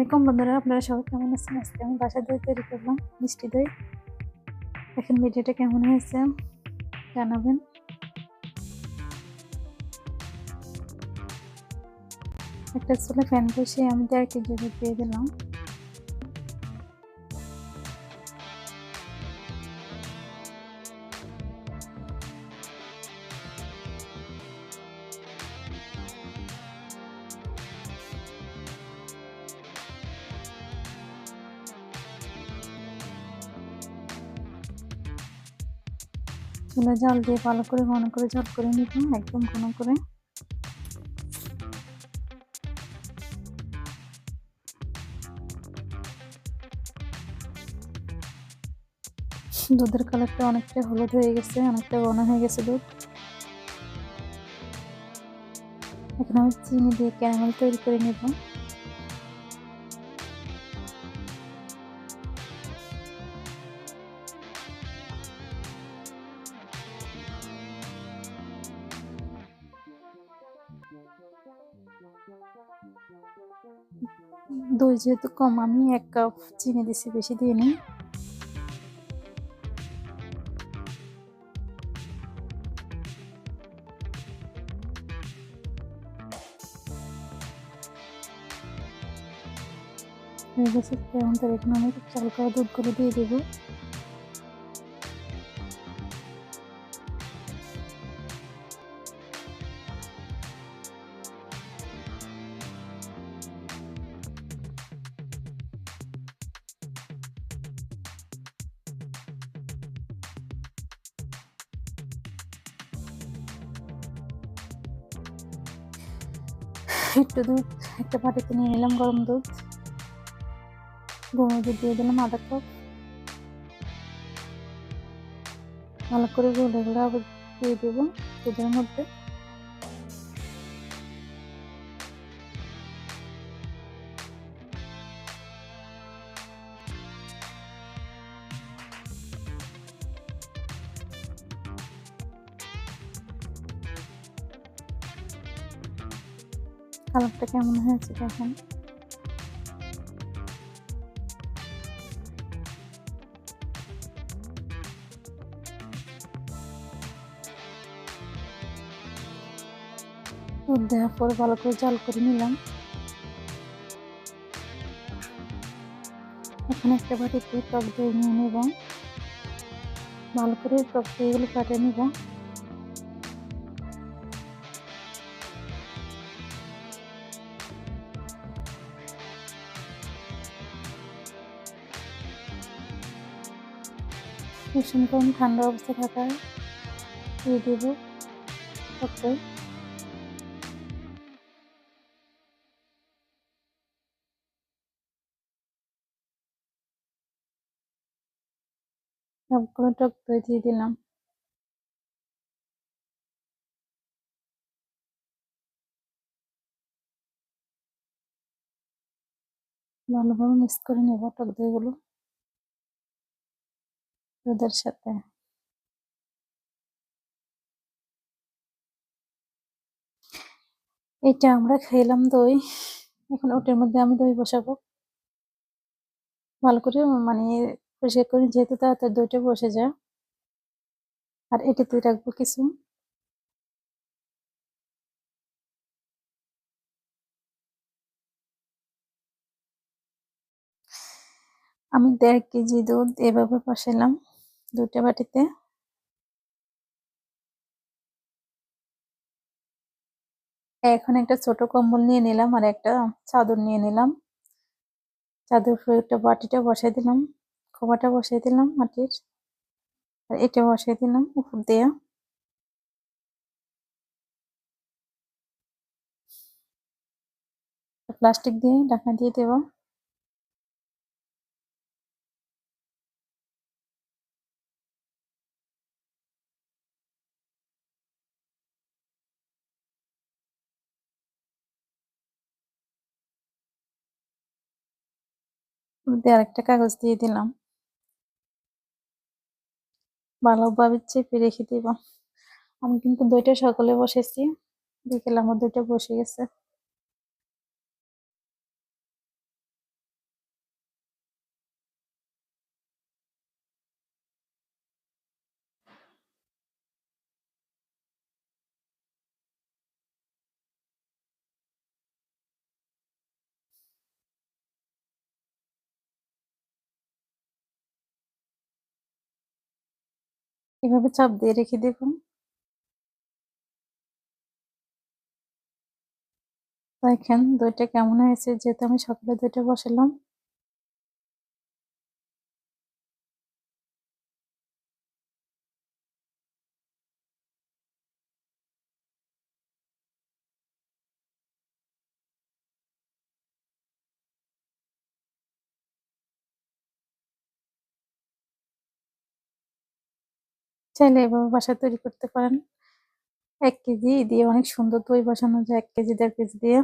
আলাইকুম বন্ধুরা, আপনারা সবাই কেমন আছেন? আজকে আমি বাসা দই তৈরি করলাম, মিষ্টি দই। এখন ভিডিওটা কেমন হয়েছে জানাবেন। একটা চুলে ফ্যান বসিয়ে আমি দেড় কেজি দিয়ে দিলাম। চুলে জল দিয়ে ভালো করে ঘন করে জল করে নিতাম একদম ঘন করে। দুধের কালারটা অনেকটা হলুদ হয়ে গেছে, অনেকটা ঘন হয়ে গেছে দুধ। এখন আমি চিনি দিয়ে ক্যারামেল তৈরি করে নেব। দই যেহেতু কম, আমি এক কাপ চিনি দিছি, বেশি দিয়ে নিই। হয়ে গেছে তেমন তার এখানে আমি চাল করা দুধগুলো দিয়ে দেবো। একটু দুধ, একটা বাটিতে নিয়ে নিলাম গরম দুধ। গরম দুধ দিয়ে দিলাম আধা কাপ ভালো করে গোলে গোলে আবার দিয়ে দেবো দুধের মধ্যে। কালারটা কেমন হয়েছে দেখেন। দেওয়ার পর ভালো করে জাল করে নিলাম। এখানে একটা বাটিতে টক দই নিয়ে নেব। ভালো করে টক দইগুলো কাটে নেব। কুসুম কম ঠান্ডা অবস্থা থাকায় দিয়ে দেব দই সবগুলো টক দই দিয়ে দিলাম। ভালোভাবে মিক্স করে নেব টক দইগুলো। দুধের সাথে। এটা আমরা খেলাম দই। এখন ওটার মধ্যে আমি দই বসাবো। ভালো করে মানে পরিষ্কার করে যেহেতু তাড়াতাড়ি দইটা বসে যায়। আর এটাতে রাখব কিছু। আমি দেড় কেজি দুধ এভাবে বসালাম। দুটা বাটিতে। এখন একটা ছোট কম্বল নিয়ে নিলাম আর একটা চাদর নিয়ে নিলাম। চাদর একটা বাটিটা বসাই দিলাম খোবাটা বসাই দিলাম মাটির, আর এটা বসাই দিলাম উপর দিয়ে। প্লাস্টিক দিয়ে ঢাকনা দিয়ে দেবো। দিয়ে আরেকটা কাগজ দিয়ে দিলাম। ভালোভাবে চেপে রেখে দিব। আমি কিন্তু দুইটা সকালে বসেছি। দেখলাম আমার দুইটা বসে গেছে। এভাবে চাপ দিয়ে রেখে দেখুন। দেখেন দইটা কেমন হয়েছে যেহেতু আমি সকালে দইটা বসালাম। চাইলে এভাবে বাসা তৈরি করতে পারেন। এক কেজি দিয়ে অনেক সুন্দর দই বসানো যায়, এক কেজি, দেড় কেজি দিয়ে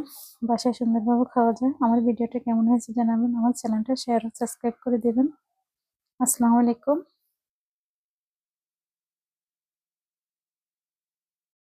বাসায় সুন্দরভাবে খাওয়া যায়। আমার ভিডিওটা কেমন হয়েছে জানাবেন। আমার চ্যানেলটা শেয়ার সাবস্ক্রাইব করে দেবেন। আসসালামু আলাইকুম।